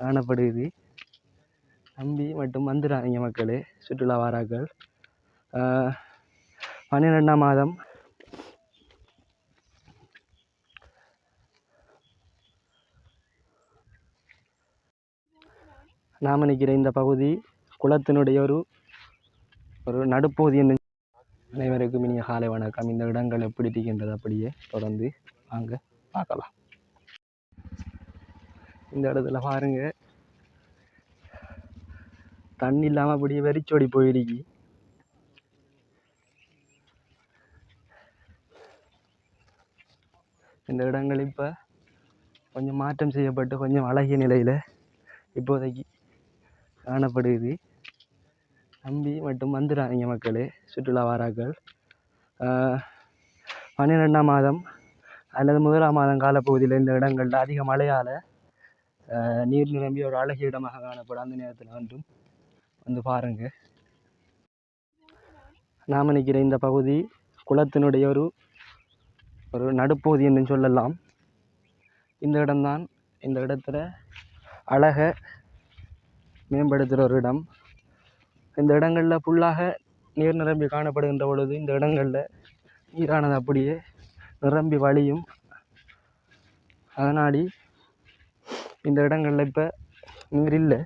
காணப்படுகிறது. நம்பி மட்டும் வந்துடாதீங்க மக்களே சுற்றுலா வாராக்கள். பன்னிரெண்டாம் மாதம். நாம் நிற்கிற இந்த பகுதி குளத்தினுடைய ஒரு ஒரு நடுப்பகுதி என்று அனைவருக்கும் இனிய காலை வணக்கம். இந்த இடங்கள் எப்படி இருக்கின்றது அப்படியே தொடர்ந்து வாங்க பார்க்கலாம். இந்த இடத்துல பாருங்க. தண்ணி இல்லாமல் அப்படியே வெறிச்சோடி போயிருக்கு இந்த இடங்கள் இப்போ கொஞ்சம் மாற்றம் செய்யப்பட்டு கொஞ்சம் அழகிய நிலையில் இப்போதைக்கு காணப்படுகிறது நம்பி மட்டும் வந்துடாதீங்க மக்களே சுற்றுலா வாராக்கள். பன்னிரெண்டாம் மாதம் அல்லது முதலாம் மாதம் காலப்பகுதியில் இந்த இடங்களில் அதிக மழையால் நீர் நிரம்பி ஒரு அழகிய இடமாக காணப்படும். அந்த நேரத்தில் வந்தும் வந்து பாருங்கள் நாம் நிற்கிற இந்த பகுதி குளத்தினுடைய ஒரு ஒரு நடுப்பகுதி என்று சொல்லலாம். இந்த இடம்தான் இந்த இடத்துல அழகை மேம்படுத்துகிற ஒரு இடம். இந்த இடங்களில் ஃபுல்லாக நீர் நிரம்பி காணப்படுகின்ற பொழுது இந்த இடங்களில் நீரானது அப்படியே நிரம்பி வழியும். அதனாடி இந்த இடங்களில் இப்போ நீர் இல்லை.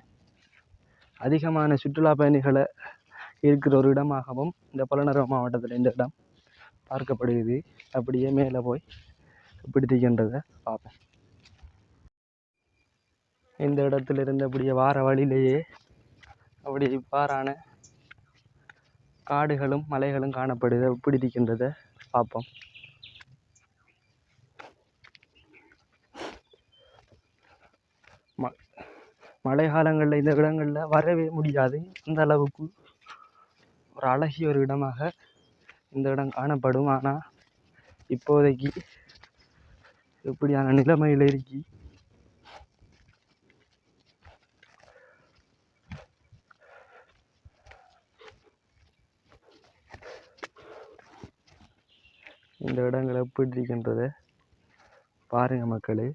அதிகமான சுற்றுலா பயணிகளை இருக்கிற ஒரு இடமாகவும் இந்த புலனறுவை மாவட்டத்தில் இந்த இடம் பார்க்கப்படுகிறது. அப்படியே மேலே போய் எப்படி பார்ப்போம். இந்த இடத்துல இருந்து அப்படியே வார வழியிலேயே அப்படி இவ்வாறான காடுகளும் மலைகளும் காணப்படுது. பிடித்திக்கின்றதை பார்ப்போம். மழை காலங்களில் இந்த இடங்களில் வரவே முடியாது. அந்த அளவுக்கு ஒரு அழகிய ஒரு இடமாக இந்த இடம் காணப்படும். ஆனால் இப்போதைக்கு இப்படியான நிலைமையில் இருக்கி இந்த இடங்கள் எப்படி இருக்கின்றதை பாருங்கள் மக்களே.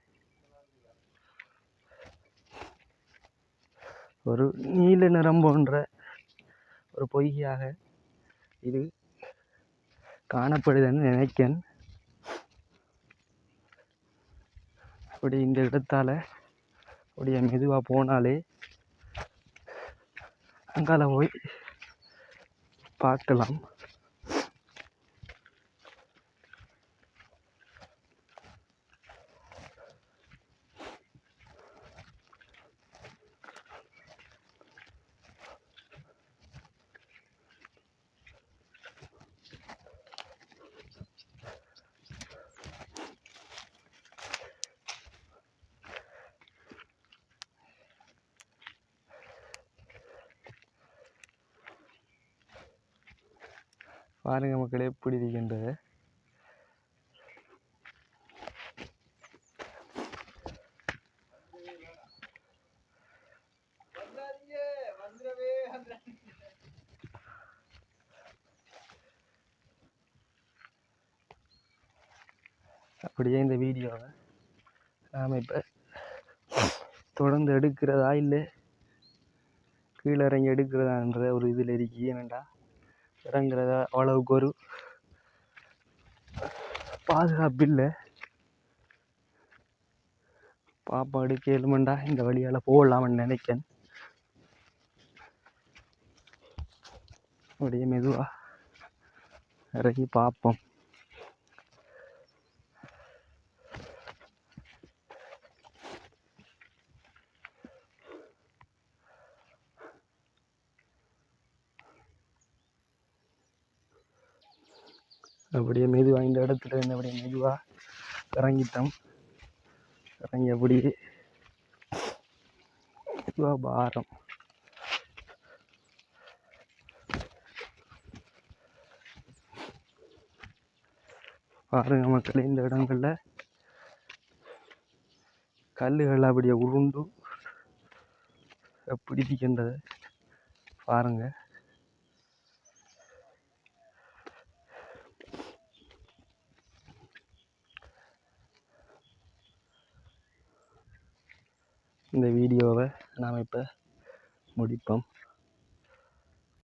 ஒரு நீல நிறம் போன்ற ஒரு பொய்கையாக இது காணப்படுதுன்னு நினைக்கிறேன். அப்படி இந்த இடத்தால் அப்படியே மெதுவாக போனாலே அங்கால போய் பார்க்கலாம். பாருங்க மக்களே எப்படி இருக்கின்றது அப்படியே இந்த வீடியோவை நாம் இப்போ தொடர்ந்து எடுக்கிறதா இல்லை கீழே இறங்கி எடுக்கிறதான்ற ஒரு இதில் இருக்கி ஏனண்டா இறங்குறத? அவ்வளவுக்கு ஒரு பாதுகாப்பு இல்லை. பாப்பாடு கேளுமண்டா இந்த வழியால் போகலாம்னு நினைக்கேன். அப்படியே மெதுவாக இறங்கி பார்ப்போம். அப்படியே மெதுவாக இந்த இடத்துல இருந்து அப்படியே மெதுவாக இறங்கிட்டோம். இறங்கி அப்படியே மெதுவாக பாரம். பாருங்க மக்கள் இந்த இடங்களில் கல்லுகள் அப்படியே உருண்டு எப்படி பாருங்கள் இந்த வீடியோவை நாம் இப்போ முடிப்போம்.